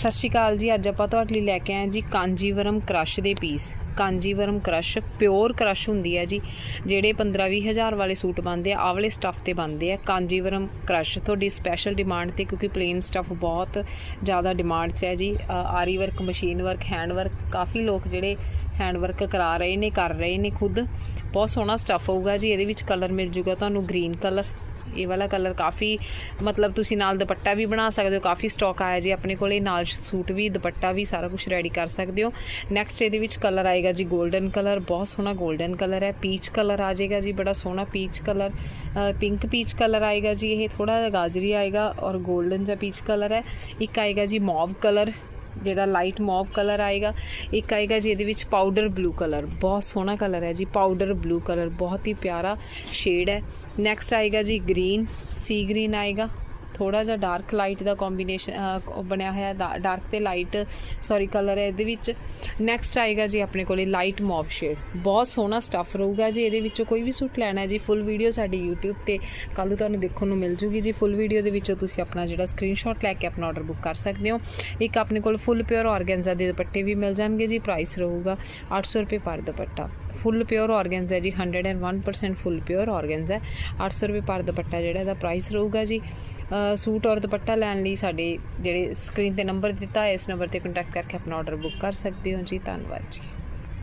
ਸਤਿ ਸ਼੍ਰੀ ਅਕਾਲ ਜੀ। ਅੱਜ ਆਪਾਂ ਤੁਹਾਡੇ ਲਈ ਲੈ ਕੇ ਆਏ ਜੀ ਕਾਂਜੀਵਰਮ ਕ੍ਰਸ਼ ਦੇ piece. Kanjivaram crush, pure crush ਹੁੰਦੀ ਹੈ ਜੀ, ਜਿਹੜੇ 15-20 ਹਜ਼ਾਰ ਵਾਲੇ ਸੂਟ ਬਣਦੇ ਆ, ਆਹ ਵਾਲੇ ਸਟੱਫ ਤੇ ਬਣਦੇ ਆ। ਕਾਂਜੀਵਰਮ ਕ੍ਰਸ਼ ਤੁਹਾਡੀ ਸਪੈਸ਼ਲ ਡਿਮਾਂਡ ਤੇ, ਕਿਉਂਕਿ ਪਲੇਨ ਸਟੱਫ ਬਹੁਤ ਜ਼ਿਆਦਾ ਡਿਮਾਂਡ 'ਚ ਹੈ ਜੀ। Aari work machine work hand work ਕਾਫੀ ਲੋਕ ਜਿਹੜੇ ਹੈਂਡ ਵਰਕ ਕਰਾ ਰਹੇ ਨੇ, ਕਰ ਰਹੇ ਨੇ ਖੁਦ। ਬਹੁਤ ਸੋਹਣਾ ਸਟੱਫ ਹੋਊਗਾ ਜੀ, ਇਹਦੇ ਵਿੱਚ ਕਲਰ ਮਿਲ ਜੂਗਾ ਤੁਹਾਨੂੰ ਗ੍ਰੀਨ ਕਲਰ ਇਹ ਵਾਲਾ ਕਲਰ ਕਾਫੀ, ਮਤਲਬ ਤੁਸੀਂ ਨਾਲ ਦੁਪੱਟਾ ਵੀ ਬਣਾ ਸਕਦੇ ਹੋ, ਕਾਫੀ ਸਟਾਕ ਆਇਆ ਜੀ ਆਪਣੇ ਕੋਲੇ, ਨਾਲ ਸੂਟ ਵੀ, ਦੁਪੱਟਾ ਵੀ, ਸਾਰਾ ਕੁਝ ਰੈਡੀ ਕਰ ਸਕਦੇ ਹੋ। ਨੈਕਸਟ ਇਹਦੇ ਵਿੱਚ ਕਲਰ ਆਏਗਾ ਜੀ 골ਡਨ ਕਲਰ ਬਹੁਤ ਸੋਹਣਾ 골ਡਨ ਕਲਰ ਹੈ ਪੀਚ ਕਲਰ ਆ ਜਾਏਗਾ ਜੀ, ਬੜਾ ਸੋਹਣਾ peach colour pink peach colour ਆਏਗਾ ਜੀ, ਇਹ ਥੋੜਾ ਜਿਹਾ ਗਾਜਰੀ ਆਏਗਾ ਔਰ 골ਡਨ ਜਿਹਾ ਪੀਚ ਕਲਰ ਹੈ। ਇੱਕ ਆਏਗਾ ਜੀ ਮੌਵ ਕਲਰ ਜਿਹੜਾ ਲਾਈਟ ਮੌਵ ਕਲਰ ਆਏਗਾ, ਇੱਕ ਆਏਗਾ ਜੀ ਇਹਦੇ ਵਿੱਚ ਪਾਊਡਰ ਬਲੂ ਕਲਰ ਬਹੁਤ ਸੋਹਣਾ ਕਲਰ ਹੈ ਜੀ ਪਾਊਡਰ ਬਲੂ ਕਲਰ ਬਹੁਤ ਹੀ ਪਿਆਰਾ ਸ਼ੇਡ ਹੈ। ਨੈਕਸਟ ਆਏਗਾ ਜੀ ਗ੍ਰੀਨ ਸੀ ਗ੍ਰੀਨ ਆਏਗਾ। ਥੋੜਾ ਜਿਹਾ ਡਾਰਕ ਲਾਈਟ ਦਾ ਕੰਬੀਨੇਸ਼ਨ ਬਣਿਆ ਹੋਇਆ ਡਾਰਕ ਤੇ ਲਾਈਟ ਸੌਰੀ ਕਲਰ ਹੈ ਇਹਦੇ ਵਿੱਚ। ਨੈਕਸਟ ਆਏਗਾ ਜੀ ਆਪਣੇ ਕੋਲੇ ਲਾਈਟ ਮੌਵ ਸ਼ੇਡ ਬਹੁਤ ਸੋਹਣਾ ਸਟੱਫ ਰਹੂਗਾ ਜੀ, ਇਹਦੇ ਵਿੱਚੋਂ ਕੋਈ ਵੀ ਸੂਟ ਲੈਣਾ ਹੈ ਜੀ ਫੁੱਲ ਵੀਡੀਓ ਸਾਡੀ YouTube ਤੇ ਕੱਲ ਨੂੰ ਤੁਹਾਨੂੰ ਦੇਖਣ ਨੂੰ ਮਿਲ ਜੂਗੀ ਜੀ। ਫੁੱਲ ਵੀਡੀਓ ਦੇ ਵਿੱਚੋਂ ਤੁਸੀਂ ਆਪਣਾ ਜਿਹੜਾ ਸਕਰੀਨਸ਼ਾਟ ਲੈ ਕੇ ਆਪਣਾ ਆਰਡਰ ਬੁੱਕ ਕਰ ਸਕਦੇ ਹੋ। ਇੱਕ ਆਪਣੇ ਕੋਲ ਫੁੱਲ ਪਿਓਰ ਆਰਗੈਂਜ਼ਾ ਦੇ ਦੁਪੱਟੇ ਵੀ ਮਿਲ ਜਾਣਗੇ ਜੀ ਪ੍ਰਾਈਸ ਰਹੂਗਾ 800 ਰੁਪਏ ਪਰ ਦੁਪੱਟਾ। ਫੁੱਲ ਪਿਓਰ ਆਰਗੈਂਜ਼ਾ ਜੀ 101% ਫੁੱਲ ਪਿਓਰ ਆਰਗੈਂਜ਼ਾ 800 ਰੁਪਏ ਪਰ ਦੁਪੱਟਾ ਜਿਹੜਾ ਇਹਦਾ ਪ੍ਰਾਈਸ ਰਹੂਗਾ ਜੀ। ਸੂਟ ਔਰ ਦੁਪੱਟਾ ਲੈਣ ਲਈ ਸਾਡੇ ਜਿਹੜੇ ਸਕਰੀਨ ਤੇ ਨੰਬਰ ਦਿੱਤਾ ਹੈ, ਇਸ ਨੰਬਰ ਤੇ ਕੰਟੈਕਟ ਕਰਕੇ ਆਪਣਾ ਆਰਡਰ ਬੁੱਕ ਕਰ ਸਕਦੇ ਹੋ ਜੀ। ਧੰਨਵਾਦ ਜੀ।